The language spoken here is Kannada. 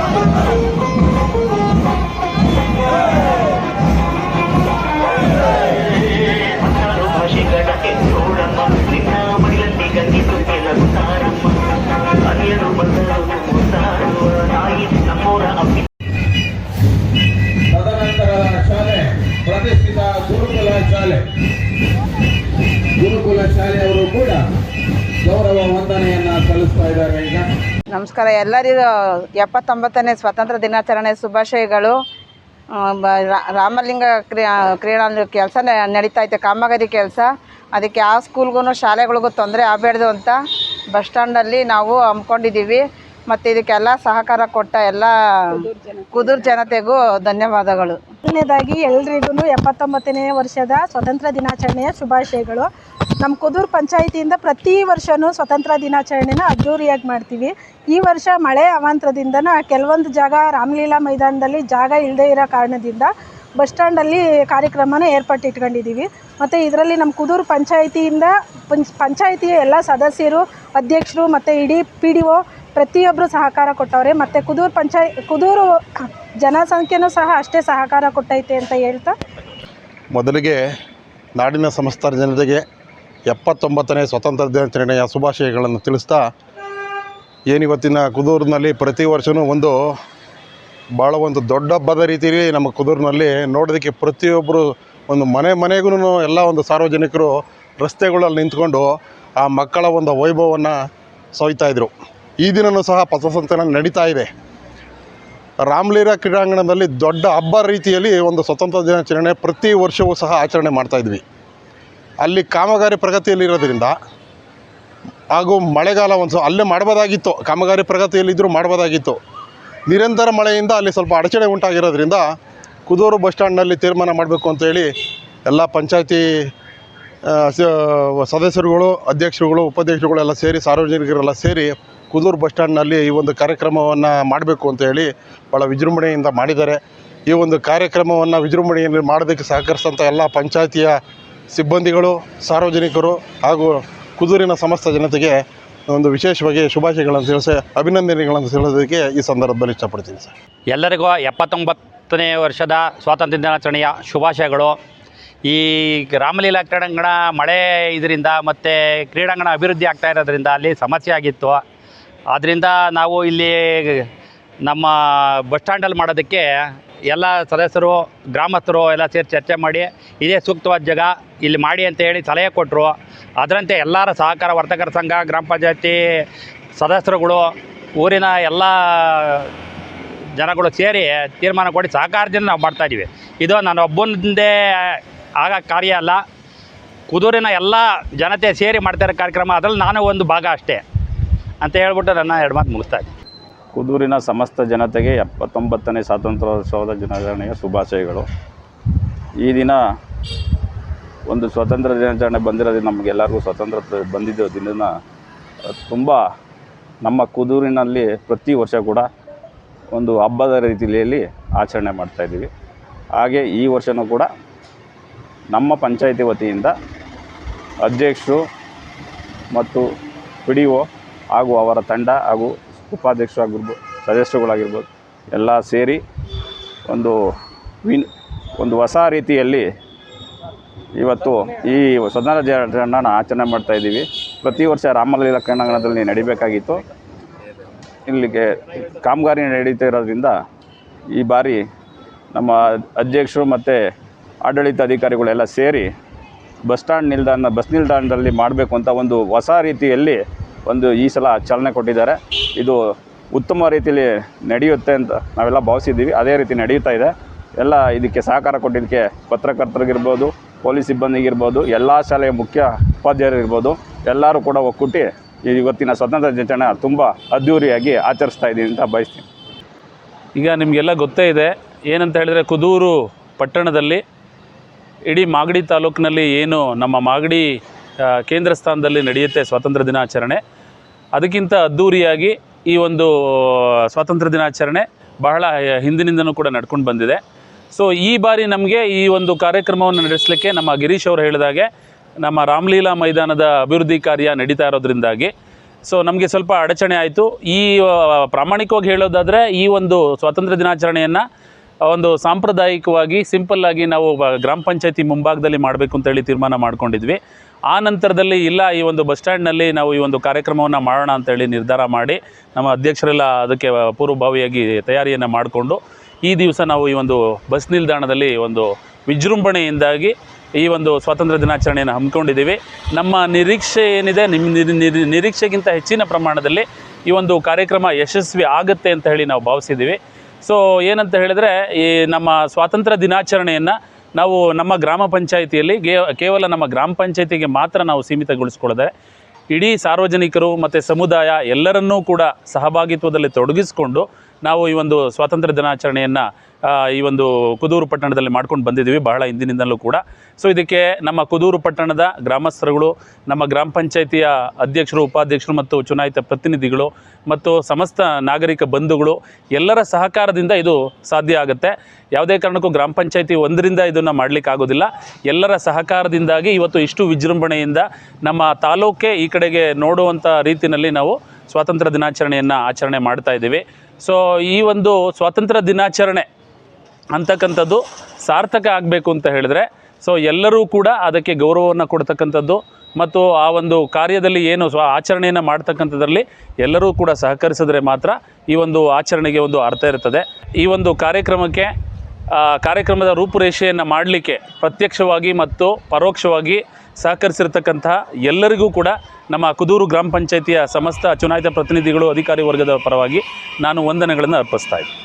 Oh, my God. ನಮಸ್ಕಾರ. ಎಲ್ಲರಿಗೂ ಎಪ್ಪತ್ತೊಂಬತ್ತನೇ ಸ್ವಾತಂತ್ರ್ಯ ದಿನಾಚರಣೆ ಶುಭಾಶಯಗಳು. ರಾಮಲಿಂಗ ಕ್ರಿಯಾ, ಕ್ರೀಡಾ ಕೆಲಸ ನಡೀತಾ ಐತೆ, ಕಾಮಗಾರಿ ಕೆಲಸ. ಅದಕ್ಕೆ ಯಾವ ಸ್ಕೂಲ್ಗೂ ಶಾಲೆಗಳಿಗೂ ತೊಂದರೆ ಆಗಬೇಡ್ದು ಅಂತ ಬಸ್ ಸ್ಟ್ಯಾಂಡಲ್ಲಿ ನಾವು ಹಮ್ಮಿಕೊಂಡಿದ್ದೀವಿ ಮತ್ತು ಇದಕ್ಕೆಲ್ಲ ಸಹಕಾರ ಕೊಟ್ಟ ಎಲ್ಲ ಕುದೂರು ಜನತೆಗೂ ಧನ್ಯವಾದಗಳು. ಮೊದಲನೇದಾಗಿ ಎಲ್ರಿಗೂ ಎಪ್ಪತ್ತೊಂಬತ್ತನೇ ವರ್ಷದ ಸ್ವಾತಂತ್ರ್ಯ ದಿನಾಚರಣೆಯ ಶುಭಾಶಯಗಳು. ನಮ್ಮ ಕುದೂರು ಪಂಚಾಯಿತಿಯಿಂದ ಪ್ರತಿ ವರ್ಷವೂ ಸ್ವತಂತ್ರ ದಿನಾಚರಣೆನ ಅದ್ದೂರಿಯಾಗಿ ಮಾಡ್ತೀವಿ. ಈ ವರ್ಷ ಮಳೆ ಅವಾಂತರದಿಂದನೂ ಕೆಲವೊಂದು ಜಾಗ ರಾಮಲೀಲಾ ಮೈದಾನದಲ್ಲಿ ಜಾಗ ಇಲ್ಲದೆ ಇರೋ ಕಾರಣದಿಂದ ಬಸ್ ಸ್ಟ್ಯಾಂಡಲ್ಲಿ ಕಾರ್ಯಕ್ರಮನ ಏರ್ಪಟ್ಟಿಟ್ಕೊಂಡಿದ್ದೀವಿ ಮತ್ತು ಇದರಲ್ಲಿ ನಮ್ಮ ಕುದೂರು ಪಂಚಾಯಿತಿಯಿಂದ ಪಂಚ್ ಪಂಚಾಯಿತಿಯ ಎಲ್ಲ ಸದಸ್ಯರು, ಅಧ್ಯಕ್ಷರು ಮತ್ತು ಇಡೀ ಪಿ ಡಿ ಒ ಪ್ರತಿಯೊಬ್ಬರು ಸಹಕಾರ ಕೊಟ್ಟವ್ರೆ. ಮತ್ತು ಕುದೂರು ಪಂಚಾಯ, ಕುದೂರು ಜನಸಂಖ್ಯೆನೂ ಸಹ ಅಷ್ಟೇ ಸಹಕಾರ ಕೊಟ್ಟೈತೆ ಅಂತ ಹೇಳ್ತಾ. ಮೊದಲಿಗೆ ನಾಡಿನ ಸಮಸ್ತ ಜನತೆಗೆ ಎಪ್ಪತ್ತೊಂಬತ್ತನೇ ಸ್ವಾತಂತ್ರ್ಯ ದಿನಾಚರಣೆಯ ಶುಭಾಶಯಗಳನ್ನು ತಿಳಿಸ್ತಾ, ಏನಿವತ್ತಿನ ಕುದೂರಿನಲ್ಲಿ ಪ್ರತಿ ವರ್ಷವೂ ಒಂದು ಭಾಳ ಒಂದು ದೊಡ್ಡ ಹಬ್ಬದ ರೀತಿಯಲ್ಲಿ ನಮ್ಮ ಕುದೂರಿನಲ್ಲಿ ನೋಡೋದಕ್ಕೆ ಪ್ರತಿಯೊಬ್ಬರು ಒಂದು ಮನೆ ಮನೆಗೂ ಎಲ್ಲ ಒಂದು ಸಾರ್ವಜನಿಕರು ರಸ್ತೆಗಳಲ್ಲಿ ನಿಂತ್ಕೊಂಡು ಆ ಮಕ್ಕಳ ಒಂದು ವೈಭವವನ್ನು ಸವಿತಾಯಿದ್ರು ಈ ದಿನವೂ ಸಹ ಪಥಸಂಚಲನ ನಡೀತಾ ಇದೆ. ರಾಮಲೀಲಾ ಕ್ರೀಡಾಂಗಣದಲ್ಲಿ ದೊಡ್ಡ ಹಬ್ಬ ರೀತಿಯಲ್ಲಿ ಒಂದು ಸ್ವತಂತ್ರ ದಿನಾಚರಣೆ ಪ್ರತಿ ವರ್ಷವೂ ಸಹ ಆಚರಣೆ ಮಾಡ್ತಾಯಿದ್ವಿ ಅಲ್ಲಿ ಕಾಮಗಾರಿ ಪ್ರಗತಿಯಲ್ಲಿರೋದ್ರಿಂದ ಹಾಗೂ ಮಳೆಗಾಲ ಒಂದು ಅಲ್ಲೇ ಮಾಡ್ಬೋದಾಗಿತ್ತು. ಕಾಮಗಾರಿ ಪ್ರಗತಿಯಲ್ಲಿದ್ದರೂ ಮಾಡ್ಬೋದಾಗಿತ್ತು. ನಿರಂತರ ಮಳೆಯಿಂದ ಅಲ್ಲಿ ಸ್ವಲ್ಪ ಅಡಚಣೆ ಉಂಟಾಗಿರೋದ್ರಿಂದ ಕುದೂರು ಬಸ್ ಸ್ಟ್ಯಾಂಡ್ನಲ್ಲಿ ತೀರ್ಮಾನ ಮಾಡಬೇಕು ಅಂತೇಳಿ ಎಲ್ಲ ಪಂಚಾಯತಿ ಸದಸ್ಯರುಗಳು, ಅಧ್ಯಕ್ಷರುಗಳು, ಉಪಾಧ್ಯಕ್ಷರುಗಳು ಎಲ್ಲ ಸೇರಿ ಸಾರ್ವಜನಿಕರೆಲ್ಲ ಸೇರಿ ಕುದೂರು ಬಸ್ ಸ್ಟ್ಯಾಂಡ್ನಲ್ಲಿ ಈ ಒಂದು ಕಾರ್ಯಕ್ರಮವನ್ನು ಮಾಡಬೇಕು ಅಂತೇಳಿ ಭಾಳ ವಿಜೃಂಭಣೆಯಿಂದ ಮಾಡಿದ್ದಾರೆ. ಈ ಒಂದು ಕಾರ್ಯಕ್ರಮವನ್ನು ವಿಜೃಂಭಣೆಯಲ್ಲಿ ಮಾಡೋದಕ್ಕೆ ಸಹಕರಿಸಿದಂಥ ಎಲ್ಲ ಪಂಚಾಯತಿಯ ಸಿಬ್ಬಂದಿಗಳು, ಸಾರ್ವಜನಿಕರು ಹಾಗೂ ಕುದೂರಿನ ಸಮಸ್ತ ಜನತೆಗೆ ಒಂದು ವಿಶೇಷವಾಗಿ ಶುಭಾಶಯಗಳನ್ನು ತಿಳಿಸಿ, ಅಭಿನಂದನೆಗಳನ್ನು ತಿಳಿಸೋದಕ್ಕೆ ಈ ಸಂದರ್ಭದಲ್ಲಿ ಇಷ್ಟಪಡ್ತೀನಿ ಸರ್. ಎಲ್ಲರಿಗೂ ಎಪ್ಪತ್ತೊಂಬತ್ತನೇ ವರ್ಷದ ಸ್ವಾತಂತ್ರ್ಯ ದಿನಾಚರಣೆಯ ಶುಭಾಶಯಗಳು. ಈ ರಾಮಲೀಲಾ ಕ್ರೀಡಾಂಗಣ ಮಳೆ ಇದರಿಂದ ಮತ್ತು ಕ್ರೀಡಾಂಗಣ ಅಭಿವೃದ್ಧಿ ಆಗ್ತಾ ಇರೋದ್ರಿಂದ ಅಲ್ಲಿ ಸಮಸ್ಯೆ ಆಗಿತ್ತು. ಆದ್ದರಿಂದ ನಾವು ಇಲ್ಲಿ ನಮ್ಮ ಬಸ್ ಸ್ಟ್ಯಾಂಡಲ್ಲಿ ಮಾಡೋದಕ್ಕೆ ಎಲ್ಲ ಸದಸ್ಯರು, ಗ್ರಾಮಸ್ಥರು ಎಲ್ಲ ಸೇರಿ ಚರ್ಚೆ ಮಾಡಿ, ಇದೇ ಸೂಕ್ತವಾದ ಜಾಗ ಇಲ್ಲಿ ಮಾಡಿ ಅಂತ ಹೇಳಿ ಸಲಹೆ ಕೊಟ್ಟರು ಅದರಂತೆ ಎಲ್ಲರ ಸಹಕಾರ ವರ್ತಕರ ಸಂಘ, ಗ್ರಾಮ ಪಂಚಾಯತಿ ಸದಸ್ಯರುಗಳು, ಊರಿನ ಎಲ್ಲ ಜನಗಳು ಸೇರಿ ತೀರ್ಮಾನ ಕೊಡಿ ಸಹಕಾರದಿಂದ ನಾವು ಮಾಡ್ತಾಯಿದ್ದೀವಿ ಇದು ನಾನು ಒಬ್ಬನದೇ ಆಗ ಕಾರ್ಯ ಅಲ್ಲ. ಕುದೂರಿನ ಎಲ್ಲ ಜನತೆ ಸೇರಿ ಮಾಡ್ತಾ ಕಾರ್ಯಕ್ರಮ ಅದರಲ್ಲಿ ನಾನು ಒಂದು ಭಾಗ ಅಷ್ಟೇ. ಅಂತ ಹೇಳ್ಬಿಟ್ಟು ನನ್ನ ಎರಡು ಮಾತು ಮುಗಿಸ್ತಾ ಇದ್ದೀನಿ. ಕುದೂರಿನ ಸಮಸ್ತ ಜನತೆಗೆ ಎಪ್ಪತ್ತೊಂಬತ್ತನೇ ಸ್ವಾತಂತ್ರ್ಯೋತ್ಸವದ ದಿನಾಚರಣೆಯ ಶುಭಾಶಯಗಳು. ಈ ದಿನ ಒಂದು ಸ್ವಾತಂತ್ರ್ಯ ದಿನಾಚರಣೆ ಬಂದಿರೋದು ನಮಗೆಲ್ಲರಿಗೂ ಸ್ವಾತಂತ್ರ್ಯ ಬಂದಿದ್ದ ದಿನ ತುಂಬ ನಮ್ಮ ಕುದೂರಿನಲ್ಲಿ ಪ್ರತಿ ವರ್ಷ ಕೂಡ ಒಂದು ಹಬ್ಬದ ರೀತಿಯಲ್ಲಿ ಆಚರಣೆ ಮಾಡ್ತಾಯಿದ್ದೀವಿ ಹಾಗೆ ಈ ವರ್ಷವೂ ಕೂಡ ನಮ್ಮ ಪಂಚಾಯಿತಿ ವತಿಯಿಂದ ಅಧ್ಯಕ್ಷರು ಮತ್ತು ಪಿ ಡಿ ಹಾಗೂ ಅವರ ತಂಡ ಹಾಗೂ ಉಪಾಧ್ಯಕ್ಷರಾಗಿರ್ಬೋದು ಸದಸ್ಯರುಗಳಾಗಿರ್ಬೋದು, ಎಲ್ಲ ಸೇರಿ ಒಂದು ವಿನ್, ಒಂದು ಹೊಸ ರೀತಿಯಲ್ಲಿ ಇವತ್ತು ಈ ಸ್ವತಂತ್ರ ದಿನಾಚರಣೆನ ಆಚರಣೆ ಮಾಡ್ತಾಯಿದ್ದೀವಿ ಪ್ರತಿ ವರ್ಷ ರಾಮಲೀಲಾ ಕ್ರೀಡಾಂಗಣದಲ್ಲಿ ನಡಿಬೇಕಾಗಿತ್ತು. ಇಲ್ಲಿಗೆ ಕಾಮಗಾರಿ ನಡೀತಾ ಇರೋದ್ರಿಂದ ಈ ಬಾರಿ ನಮ್ಮ ಅಧ್ಯಕ್ಷರು ಮತ್ತು ಆಡಳಿತ ಅಧಿಕಾರಿಗಳೆಲ್ಲ ಸೇರಿ ಬಸ್ ಸ್ಟ್ಯಾಂಡ್ ನಿಲ್ದಾಣ, ಬಸ್ ನಿಲ್ದಾಣದಲ್ಲಿ ಮಾಡಬೇಕು ಅಂತ ಒಂದು ಹೊಸ ರೀತಿಯಲ್ಲಿ ಒಂದು ಈ ಸಲ ಚಾಲನೆ ಕೊಟ್ಟಿದ್ದಾರೆ. ಇದು ಉತ್ತಮ ರೀತಿಯಲ್ಲಿ ನಡೆಯುತ್ತೆ ಅಂತ ನಾವೆಲ್ಲ ಭಾವಿಸಿದ್ದೀವಿ. ಅದೇ ರೀತಿ ನಡೆಯುತ್ತಾ ಇದೆ. ಎಲ್ಲ ಇದಕ್ಕೆ ಸಹಕಾರ ಕೊಟ್ಟಿದ್ದಕ್ಕೆ ಪತ್ರಕರ್ತರಿಗಿರ್ಬೋದು, ಪೊಲೀಸ್ ಸಿಬ್ಬಂದಿಗಿರ್ಬೋದು, ಎಲ್ಲ ಶಾಲೆಯ ಮುಖ್ಯ ಉಪಾಧ್ಯಾಯರಿರ್ಬೋದು, ಎಲ್ಲರೂ ಕೂಡ ಒಕ್ಕೂಟಿ ಇವತ್ತಿನ ಸ್ವತಂತ್ರ ದಿನಾಚರಣೆ ತುಂಬ ಅದ್ಧೂರಿಯಾಗಿ ಆಚರಿಸ್ತಾ ಇದ್ದೀನಿ ಅಂತ ಬಯಸ್ತೀನಿ ಈಗ ನಿಮಗೆಲ್ಲ ಗೊತ್ತೇ ಇದೆ. ಏನಂತ ಹೇಳಿದರೆ ಕುದೂರು ಪಟ್ಟಣದಲ್ಲಿ ಇಡೀ ಮಾಗಡಿ ತಾಲೂಕಿನಲ್ಲಿ ಏನು ನಮ್ಮ ಮಾಗಡಿ ಕೇಂದ್ರ ಸ್ಥಾನದಲ್ಲಿ ನಡೆಯುತ್ತೆ ಸ್ವಾತಂತ್ರ್ಯ ದಿನಾಚರಣೆ. ಅದಕ್ಕಿಂತ ಅದ್ಧೂರಿಯಾಗಿ ಈ ಒಂದು ಸ್ವಾತಂತ್ರ್ಯ ದಿನಾಚರಣೆ ಬಹಳ ಹಿಂದಿನಿಂದನೂ ಕೂಡ ನಡ್ಕೊಂಡು ಬಂದಿದೆ. ಸೊ ಈ ಬಾರಿ ನಮಗೆ ಈ ಒಂದು ಕಾರ್ಯಕ್ರಮವನ್ನು ನಡೆಸಲಿಕ್ಕೆ ನಮ್ಮ ಗಿರೀಶ್ ಅವರು ಹೇಳಿದಾಗೆ ನಮ್ಮ ರಾಮಲೀಲಾ ಮೈದಾನದ ಅಭಿವೃದ್ಧಿ ಕಾರ್ಯ ನಡೀತಾ ಇರೋದ್ರಿಂದಾಗಿ. ಸೊ ನಮಗೆ ಸ್ವಲ್ಪ ಅಡಚಣೆ ಆಯಿತು. ಈ ಪ್ರಾಮಾಣಿಕವಾಗಿ ಹೇಳೋದಾದರೆ ಈ ಒಂದು ಸ್ವಾತಂತ್ರ್ಯ ದಿನಾಚರಣೆಯನ್ನು ಒಂದು ಸಾಂಪ್ರದಾಯಿಕವಾಗಿ ಸಿಂಪಲ್ ಆಗಿ ನಾವು ಗ್ರಾಮ ಪಂಚಾಯತಿ ಮುಂಭಾಗದಲ್ಲಿ ಮಾಡಬೇಕು ಅಂತೇಳಿ ತೀರ್ಮಾನ ಮಾಡ್ಕೊಂಡಿದ್ವಿ. ಆ ನಂತರದಲ್ಲಿ ಇಲ್ಲ, ಈ ಒಂದು ಬಸ್ ಸ್ಟ್ಯಾಂಡ್ನಲ್ಲಿ ನಾವು ಈ ಒಂದು ಕಾರ್ಯಕ್ರಮವನ್ನು ಮಾಡೋಣ ಅಂತೇಳಿ ನಿರ್ಧಾರ ಮಾಡಿ ನಮ್ಮ ಅಧ್ಯಕ್ಷರೆಲ್ಲ ಅದಕ್ಕೆ ಪೂರ್ವಭಾವಿಯಾಗಿ ತಯಾರಿಯನ್ನು ಮಾಡಿಕೊಂಡು ಈ ದಿವಸ ನಾವು ಈ ಒಂದು ಬಸ್ ನಿಲ್ದಾಣದಲ್ಲಿ ಒಂದು ವಿಜೃಂಭಣೆಯಿಂದಾಗಿ ಈ ಒಂದು ಸ್ವಾತಂತ್ರ್ಯ ದಿನಾಚರಣೆಯನ್ನು ಹಮ್ಮಿಕೊಂಡಿದ್ದೀವಿ. ನಮ್ಮ ನಿರೀಕ್ಷೆ ಏನಿದೆ ನಿಮ್ಮ ನಿರಿ- ನಿರಿ- ನಿರೀಕ್ಷೆಗಿಂತ ಹೆಚ್ಚಿನ ಪ್ರಮಾಣದಲ್ಲಿ ಈ ಒಂದು ಕಾರ್ಯಕ್ರಮ ಯಶಸ್ವಿ ಆಗುತ್ತೆ ಅಂತ ಹೇಳಿ ನಾವು ಭಾವಿಸಿದ್ದೀವಿ. ಸೊ ಏನಂತ ಹೇಳಿದರೆ, ಈ ನಮ್ಮ ಸ್ವಾತಂತ್ರ್ಯ ದಿನಾಚರಣೆಯನ್ನು ನಾವು ನಮ್ಮ ಗ್ರಾಮ ಪಂಚಾಯಿತಿಯಲ್ಲಿ ಕೇವಲ ನಮ್ಮ ಗ್ರಾಮ ಪಂಚಾಯಿತಿಗೆ ಮಾತ್ರ ನಾವು ಸೀಮಿತಗೊಳಿಸ್ಕೊಳ್ಳದೆ, ಇಡೀ ಸಾರ್ವಜನಿಕರು ಮತ್ತು ಸಮುದಾಯ ಎಲ್ಲರನ್ನೂ ಕೂಡ ಸಹಭಾಗಿತ್ವದಲ್ಲಿ ತೊಡಗಿಸಿಕೊಂಡು ನಾವು ಈ ಒಂದು ಸ್ವಾತಂತ್ರ್ಯ ದಿನಾಚರಣೆಯನ್ನು ಈ ಒಂದು ಕುದೂರು ಪಟ್ಟಣದಲ್ಲಿ ಮಾಡ್ಕೊಂಡು ಬಂದಿದ್ದೀವಿ ಬಹಳ ಹಿಂದಿನಿಂದಲೂ ಕೂಡ. ಸೊ ಇದಕ್ಕೆ ನಮ್ಮ ಕುದೂರು ಪಟ್ಟಣದ ಗ್ರಾಮಸ್ಥರುಗಳು, ನಮ್ಮ ಗ್ರಾಮ ಪಂಚಾಯಿತಿಯ ಅಧ್ಯಕ್ಷರು, ಉಪಾಧ್ಯಕ್ಷರು ಮತ್ತು ಚುನಾಯಿತ ಪ್ರತಿನಿಧಿಗಳು ಮತ್ತು ಸಮಸ್ತ ನಾಗರಿಕ ಬಂಧುಗಳು ಎಲ್ಲರ ಸಹಕಾರದಿಂದ ಇದು ಸಾಧ್ಯ ಆಗುತ್ತೆ. ಯಾವುದೇ ಕಾರಣಕ್ಕೂ ಗ್ರಾಮ ಪಂಚಾಯಿತಿ ಒಂದರಿಂದ ಇದನ್ನು ಮಾಡಲಿಕ್ಕಾಗೋದಿಲ್ಲ. ಎಲ್ಲರ ಸಹಕಾರದಿಂದಾಗಿ ಇವತ್ತು ಇಷ್ಟು ವಿಜೃಂಭಣೆಯಿಂದ ನಮ್ಮ ತಾಲೂಕೆ ಈ ಕಡೆಗೆ ನೋಡುವಂಥ ರೀತಿಯಲ್ಲಿ ನಾವು ಸ್ವಾತಂತ್ರ್ಯ ದಿನಾಚರಣೆಯನ್ನು ಆಚರಣೆ ಮಾಡ್ತಾ ಇದ್ದೀವಿ. ಸೊ ಈ ಒಂದು ಸ್ವಾತಂತ್ರ್ಯ ದಿನಾಚರಣೆ ಅಂತಕ್ಕಂಥದ್ದು ಸಾರ್ಥಕ ಆಗಬೇಕು ಅಂತ ಹೇಳಿದ್ರೆ ಸೊ ಎಲ್ಲರೂ ಕೂಡ ಅದಕ್ಕೆ ಗೌರವವನ್ನು ಕೊಡ್ತಕ್ಕಂಥದ್ದು ಮತ್ತು ಆ ಒಂದು ಕಾರ್ಯದಲ್ಲಿ ಏನು ಸ್ವ ಆಚರಣೆಯನ್ನು ಮಾಡ್ತಕ್ಕಂಥದ್ರಲ್ಲಿ ಎಲ್ಲರೂ ಕೂಡ ಸಹಕರಿಸಿದ್ರೆ ಮಾತ್ರ ಈ ಒಂದು ಆಚರಣೆಗೆ ಒಂದು ಅರ್ಥ ಇರ್ತದೆ. ಈ ಒಂದು ಕಾರ್ಯಕ್ರಮಕ್ಕೆ ಕಾರ್ಯಕ್ರಮದ ರೂಪುರೇಷೆಯನ್ನು ಮಾಡಲಿಕ್ಕೆ ಪ್ರತ್ಯಕ್ಷವಾಗಿ ಮತ್ತು ಪರೋಕ್ಷವಾಗಿ ಸಹಕರಿಸಿರ್ತಕ್ಕಂತಹ ಎಲ್ಲರಿಗೂ ಕೂಡ ನಮ್ಮ ಕುದೂರು ಗ್ರಾಮ ಪಂಚಾಯಿತಿಯ ಸಮಸ್ತ ಚುನಾಯಿತ ಪ್ರತಿನಿಧಿಗಳು ಅಧಿಕಾರಿ ವರ್ಗದ ಪರವಾಗಿ ನಾನು ವಂದನೆಗಳನ್ನು ಅರ್ಪಿಸ್ತಾ ಇದ್ದೀನಿ.